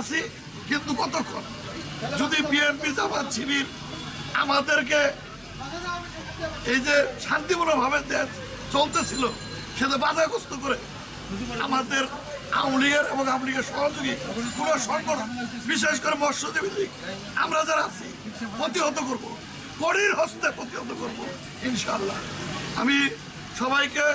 আছি, কিন্তু কতক্ষণ? যদি বিএনপি জামাত শিবির আমাদেরকে এই যে শান্তিপূর্ণভাবে দেশ চলতেছিল, সেটা বাধাগ্রস্ত করে আমাদের লীগের এবং আওয়ামী সহযোগী কোন সংগঠন, বিশেষ করে মৎস্যজীবী আমরা যারা আছি, প্রতিহত করব। কড়ির হস্তে প্রতিহত করব ইনশাল্লাহ আমি সবাইকে